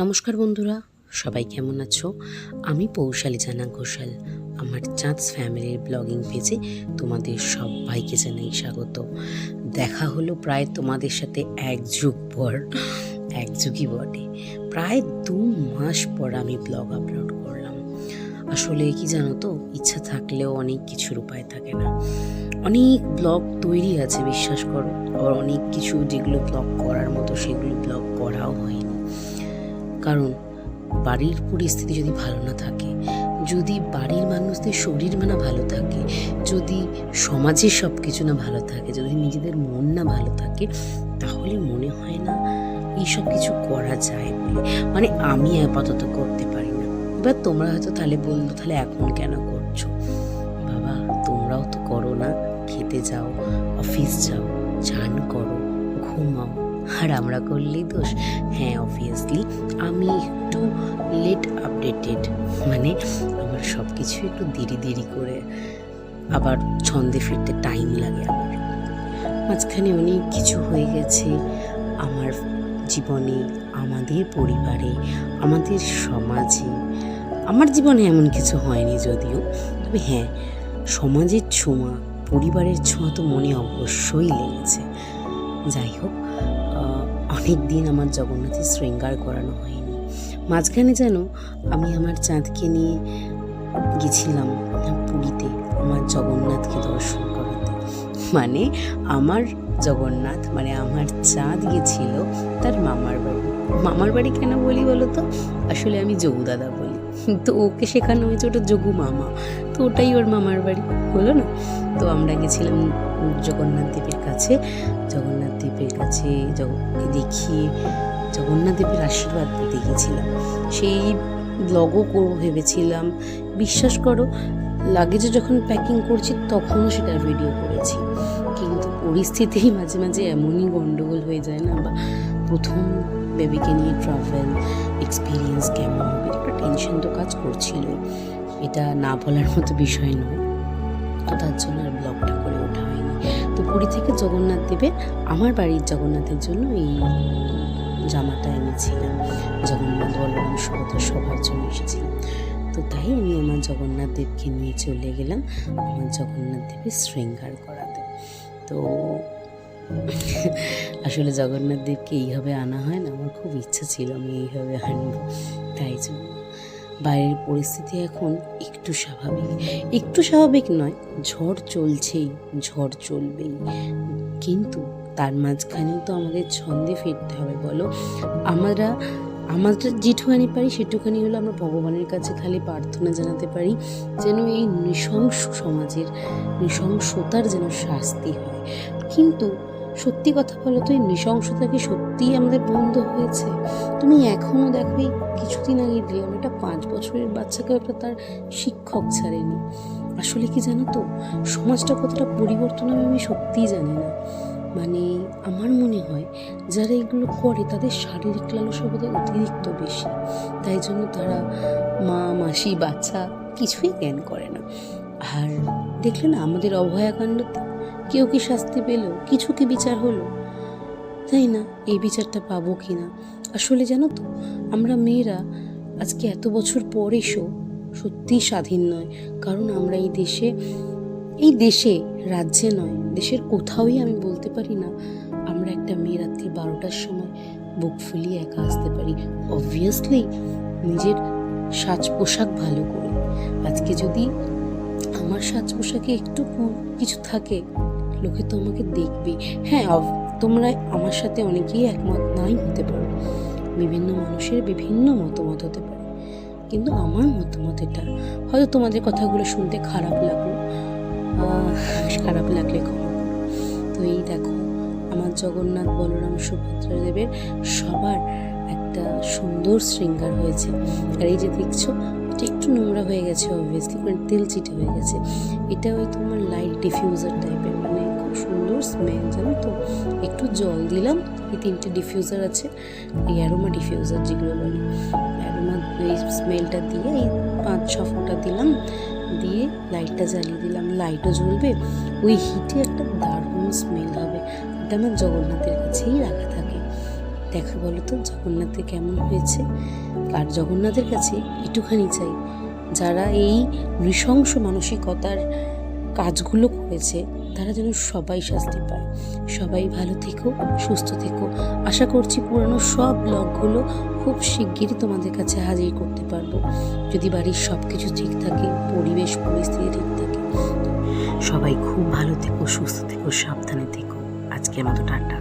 নমস্কার বন্ধুরা, সবাই কেমন আছো? আমি পৌশালী জানা ঘোষাল। আমার চাঁদস ফ্যামিলির ব্লগিং পেজে তোমাদের সবাইকে জানাই স্বাগত। দেখা হলো প্রায় তোমাদের সাথে এক যুগ পর, এক যুগই বটে। প্রায় দু মাস পর আমি ব্লগ আপলোড করলাম। আসলে কি জানো তো, ইচ্ছা থাকলেও অনেক কিছুর উপায় থাকে না। অনেক ব্লগ তৈরি আছে, বিশ্বাস করো। আবার অনেক কিছু যেগুলো ব্লগ করার মতো, সেগুলো ব্লগ করাও হয়নি কারণ বাড়ির পরিস্থিতি যদি ভালো না থাকে, যদি বাড়ির মানুষদের শরীর না ভালো থাকে, যদি সমাজের সব কিছু না ভালো থাকে, যদি নিজেদের মন না ভালো থাকে, তাহলে মনে হয় না এইসব কিছু করা যায় বলে। মানে আমি আপাতত করতে পারি না। এবার তোমরা হয়তো তাহলে বলল, তাহলে এখন কেন করছ? বাবা, তোমরাও তো করো না। খেতে যাও, অফিস যাও, চান করো, ঘুমাও। আর আমরা করলেই দোষ। হ্যাঁ অবভিয়াসলি আমি একটু লেট আপডেটেড মানে আমার সব কিছু একটু দেরি দেরি করে আবার ছন্দে ফিরতে টাইম লাগে আমার। মাঝখানে অনেক কিছু হয়ে গেছে, আমার জীবনে, আমাদের পরিবারে, আমাদের সমাজে। আমার জীবনে এমন কিছু হয়নি যদিও, তবে হ্যাঁ সমাজের ছোঁয়া, পরিবারের ছোঁয়া তো মনে অবশ্যই লেগেছে। যাই হোক অনেক দিন আমার জগন্নাথের শৃঙ্গার করানো হয়নি। মাঝখানে যেন আমি আমার চাঁদকে নিয়ে গেছিলাম পুরীতে, আমার জগন্নাথকে দর্শন করাতে। মানে আমার জগন্নাথ মানে আমার চাঁদ গেছিল তার মামার বাড়ি। মামার বাড়ি কেন বলি বলো তো আসলে আমি যোগু দাদা বলি। তো ওকে শেখানো হয়েছে, ওটা যোগু মামা। তো ওটাই ওর মামার বাড়ি, হলো না? তো আমরা গেছিলাম জগন্নাথ দেবের কাছে। জগন্নাথ দেবের কাছে জগৎকে দেখিয়ে জগন্নাথ দেবের আশীর্বাদ পেতে গেছিলাম সেই ব্লগও করব ভেবেছিলাম, বিশ্বাস করো, লাগেজে যখন প্যাকিং করছি তখনও সেটার ভিডিও করেছি। কিন্তু পরিস্থিতি মাঝে মাঝে এমনই গণ্ডগোল হয়ে যায় না বা প্রথম বেবিকে নিয়ে ট্রাভেল এক্সপিরিয়েন্স কেমন হবে? একটা টেনশন তো কাজ করছিল। এটা না বলার মতো বিষয় নয়। তো তার জন্য আর ব্লগটা করে ওঠা হয়নি। তো পুরী থেকে জগন্নাথ দেবের আমার বাড়ির জগন্নাথের জন্য এই জামাটা এনেছিলাম। জগন্নাথ বলরাম সুভদ্রা সবার জন্য এসেছিলাম তো তাই আমি আমার জগন্নাথ দেবকে নিয়ে চলে গেলাম। আমার জগন্নাথ দেবের শৃঙ্গার করাতে। তো আসলে জগন্নাথ দেবকে এইভাবে আনা হয় না, আমার খুব ইচ্ছা ছিল আমি এইভাবে আনব, তাই জন্য। বাইরের পরিস্থিতি এখন একটু স্বাভাবিক একটু স্বাভাবিক নয়, ঝড় চলছেই, ঝড় চলবেই। কিন্তু তার মাঝখানেও তো আমাদের ছন্দে ফিরতে হবে, বলো। আমরা আমাদের যেটুখানি পারি সেটুখানি হলো আমরা ভগবানের কাছে খালি প্রার্থনা জানাতে পারি, যেন এই নৃশংস সমাজের, নৃশংসতার যেন শাস্তি হয়। কিন্তু সত্যি কথা বলো তো, এই নৃশংসতা কি সত্যিই আমাদের বন্ধ হয়েছে? তুমি এখনও দেখো এই কিছুদিন আগে দিলাম একটা পাঁচ বছরের বাচ্চাকে একটা তার শিক্ষক ছাড়েনি। আসলে কি জানো তো, সমাজটা কতটা পরিবর্তন হবে আমি সত্যিই জানি না। মানে আমার মনে হয় যারা এগুলো করে তাদের শারীরিক লালসা বোধহয় অতিরিক্ত বেশি। তাই জন্য তারা মা, মাসি, বাচ্চা কিছুই জ্ঞান করে না। আর দেখলে না, আমাদের অভয়াকাণ্ডতে কেউ কি শাস্তি পেল? কিছু কি বিচার হলো? তাই না, এই বিচারটা পাবো কি না আসলে জানো তো, আমরা মেয়েরা আজকে এত বছর পর এসো সত্যিই স্বাধীন নয়। কারণ আমরা এই দেশে এই দেশে, রাজ্যে নয়, দেশের কোথাওই আমি বলতে পারি না, আমরা একটা মেয়ে রাত্রি বারোটার সময় বুক ফুলিয়ে একা আসতে পারি। অবভিয়াসলি নিজের সাজ পোশাক ভালো করে। আজকে যদি আমার সাজ পোশাকে একটু কিছু থাকে লোকে তো আমাকে দেখবে হ্যাঁ তোমরা আমার সাথে অনেকেই একমত নাই হতে পারো। বিভিন্ন মানুষের বিভিন্ন মতামত হতে পারে। কিন্তু আমার মতামত এটা। হয়তো তোমাদের কথাগুলো শুনতে খারাপ লাগল। খারাপ লাগলে ক্ষমা তো এই দেখো, আমার জগন্নাথ বলরাম সুভদ্রা দেবের সবার একটা সুন্দর শৃঙ্গার হয়েছে। আর এই যে দেখছ, এটা একটু নোংরা হয়ে গেছে অবভিয়াসলি মানে তেল চিটে হয়ে গেছে। এটা ওই তোমার লাইট ডিফিউজার টাইপের মানে খুব সুন্দর স্মেল জানো তো? একটু জল দিলাম, এই তিনটে ডিফিউজার আছে, এই অ্যারোমা ডিফিউজার যেগুলো বলে। অ্যারোমা এই স্মেলটা দিয়ে এই পাঁচ, ছ ফোঁটা দিলাম, দিয়ে লাইটটা জ্বালিয়ে দিলাম। লাইটও জ্বলবে, ওই হিটে একটা দারুণ স্মেল হবে। এটা আমার জগন্নাথের কাছেই রাখা থাকে। দেখো বলো তো, জগন্নাথে কেমন হয়েছে? আর জগন্নাথের কাছে একটুখানি চাই। যারা এই নৃশংস মানসিকতার কাজগুলো করেছে তারা যেন সবাই শাস্তি পায়। সবাই ভালো থেকো, সুস্থ থেকো। আশা করছি পুরানো সব ব্লগগুলো খুব শিগগিরই তোমাদের কাছে হাজির করতে পারব। যদি বাড়ির সব কিছু ঠিক থাকে, পরিবেশ, পরিস্থিতি ঠিক থাকে, সবাই খুব ভালো থেকো, সুস্থ থেকো, সাবধানে থেকো। আজকে মতো টাটা।